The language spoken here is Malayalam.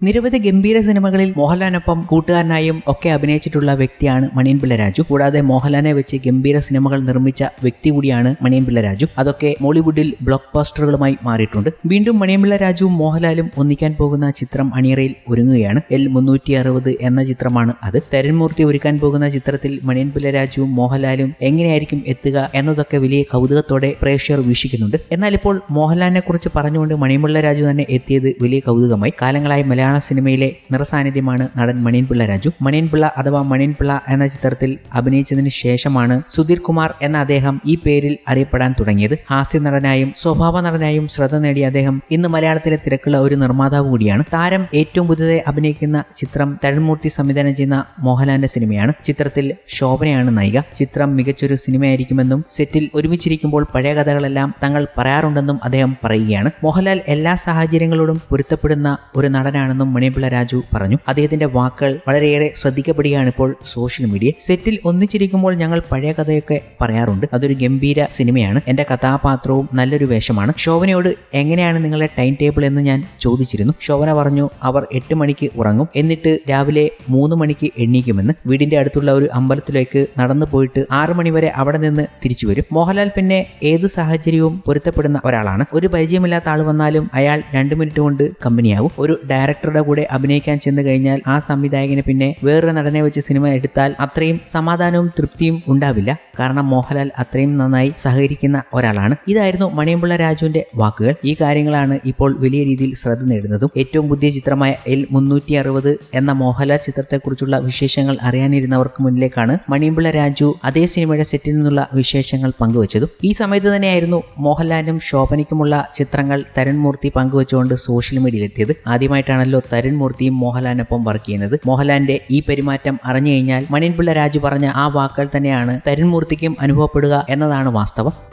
നിരവധി ഗംഭീര സിനിമകളിൽ മോഹൻലാലിനൊപ്പം കൂട്ടുകാരനായും ഒക്കെ അഭിനയിച്ചിട്ടുള്ള വ്യക്തിയാണ് മണിയൻ പിള്ള രാജു. കൂടാതെ മോഹൻലാലിനെ വെച്ച് ഗംഭീര സിനിമകൾ നിർമ്മിച്ച വ്യക്തി കൂടിയാണ് മണിയൻ പിള്ള രാജു. അതൊക്കെ മോളിവുഡിൽ ബ്ലോക്ക് ബസ്റ്ററുകളുമായി മാറിയിട്ടുണ്ട്. വീണ്ടും മണിയൻ പിള്ള രാജുവും മോഹൻലാലും ഒന്നിക്കാൻ പോകുന്ന ചിത്രം അണിയറയിൽ ഒരുങ്ങുകയാണ്. എൽ മുന്നൂറ്റി അറുപത് എന്ന ചിത്രമാണ് അത്. തരൺമൂർത്തി ഒരുക്കാൻ പോകുന്ന ചിത്രത്തിൽ മണിയൻ പിള്ള രാജുവും മോഹൻലാലും എങ്ങനെയായിരിക്കും എത്തുക എന്നതൊക്കെ വലിയ കൗതുകത്തോടെ പ്രേക്ഷകർ വീക്ഷിക്കുന്നുണ്ട്. എന്നാൽ ഇപ്പോൾ മോഹൻലാലിനെ കുറിച്ച് പറഞ്ഞുകൊണ്ട് മണിയൻ രാജു തന്നെ എത്തിയത് വലിയ കൗതുകമായി. കാലങ്ങളായി സിനിമയിലെ നിറസാന്നിധ്യമാണ് നടൻ മണിയൻപിള്ള രാജു. മണിയൻപിള്ള അഥവാ മണിയൻപിള്ള എന്ന ചിത്രത്തിൽ അഭിനയിച്ചതിന് ശേഷമാണ് സുധീർ കുമാർ എന്ന അദ്ദേഹം ഈ പേരിൽ അറിയപ്പെടാൻ തുടങ്ങിയത്. ഹാസ്യ നടനായും സ്വഭാവ നടനായും ശ്രദ്ധ നേടിയ അദ്ദേഹം ഇന്ന് മലയാളത്തിലെ തിരക്കുള്ള ഒരു നിർമ്മാതാവ് കൂടിയാണ്. താരം ഏറ്റവും പുതുതായി അഭിനയിക്കുന്ന ചിത്രം തഴൻമൂർത്തി സംവിധാനം ചെയ്യുന്ന മോഹൻലാലിന്റെ സിനിമയാണ്. ചിത്രത്തിൽ ശോഭനയാണ് നായിക. ചിത്രം മികച്ചൊരു സിനിമയായിരിക്കുമെന്നും സെറ്റിൽ ഒരുമിച്ചിരിക്കുമ്പോൾ പഴയ കഥകളെല്ലാം തങ്ങൾ പറയാറുണ്ടെന്നും അദ്ദേഹം പറയുകയാണ്. മോഹൻലാൽ എല്ലാ സാഹചര്യങ്ങളോടും പൊരുത്തപ്പെടുന്ന ഒരു നടനാണെന്നും മണിപ്പിള്ള രാജു പറഞ്ഞു. അദ്ദേഹത്തിന്റെ വാക്കുകൾ വളരെയേറെ ശ്രദ്ധിക്കപ്പെടുകയാണ് ഇപ്പോൾ സോഷ്യൽ മീഡിയ. സെറ്റിൽ ഒന്നിച്ചിരിക്കുമ്പോൾ ഞങ്ങൾ പഴയ കഥയൊക്കെ പറയാറുണ്ട്. അതൊരു ഗംഭീര സിനിമയാണ്. എന്റെ കഥാപാത്രവും നല്ലൊരു വേഷമാണ്. ശോഭനയോട് എങ്ങനെയാണ് നിങ്ങളുടെ ടൈം ടേബിൾ എന്ന് ഞാൻ ചോദിച്ചിരുന്നു. ശോഭന പറഞ്ഞു അവർ എട്ട് മണിക്ക് ഉറങ്ങും. എന്നിട്ട് രാവിലെ മൂന്ന് മണിക്ക് എണ്ണീക്കുമെന്ന് വീടിന്റെ അടുത്തുള്ള ഒരു അമ്പലത്തിലേക്ക് നടന്നു പോയിട്ട് ആറു മണിവരെ അവിടെ നിന്ന് തിരിച്ചു വരും. മോഹൻലാൽ പിന്നെ ഏത് സാഹചര്യവും പൊരുത്തപ്പെടുന്ന ഒരാളാണ്. ഒരു പരിചയമില്ലാത്ത ആൾ വന്നാലും അയാൾ രണ്ട് മിനിറ്റ് കൊണ്ട് കമ്പനിയാവും. ഒരു ഡയറക്ടറുടെ കൂടെ അഭിനയിക്കാൻ ചെന്ന് കഴിഞ്ഞാൽ ആ സംവിധായകന് പിന്നെ വേറൊരു നടനെ വെച്ച് സിനിമ എടുത്താൽ അത്രയും സമാധാനവും തൃപ്തിയും ഉണ്ടാവില്ല. കാരണം മോഹൻലാൽ അത്രയും നന്നായി സഹകരിക്കുന്ന ഒരാളാണ്. ഇതായിരുന്നു മണിയമ്പിള്ള രാജുവിന്റെ വാക്കുകൾ. ഈ കാര്യങ്ങളാണ് ഇപ്പോൾ വലിയ രീതിയിൽ ശ്രദ്ധ നേടുന്നതും. ഏറ്റവും പുതിയ ചിത്രമായ എൽ മുന്നൂറ്റി അറുപത് എന്ന മോഹൻലാൽ ചിത്രത്തെക്കുറിച്ചുള്ള വിശേഷങ്ങൾ അറിയാനിരുന്നവർക്ക് മുന്നിലേക്കാണ് മണിയമ്പിള്ള രാജു അതേ സിനിമയുടെ സെറ്റിൽ നിന്നുള്ള വിശേഷങ്ങൾ പങ്കുവച്ചതും. ഈ സമയത്ത് തന്നെയായിരുന്നു മോഹൻലാലിനും ശോഭനയ്ക്കുമുള്ള ചിത്രങ്ങൾ തരൺമൂർത്തി പങ്കുവച്ചുകൊണ്ട് സോഷ്യൽ മീഡിയയിൽ എത്തിയത്. ആദ്യമായിട്ടാണല്ലോ തരുൺമൂർത്തിയും മോഹൻലാലിനൊപ്പം വർക്ക് ചെയ്യുന്നത്. മോഹൻലാലിന്റെ ഈ പെരുമാറ്റം അറിഞ്ഞു കഴിഞ്ഞാൽ മണിൻപിള്ള രാജു പറഞ്ഞ ആ വാക്കുകൾ തന്നെയാണ് തരുൺമൂർത്തിക്കും അനുഭവപ്പെടുക എന്നതാണ് വാസ്തവം.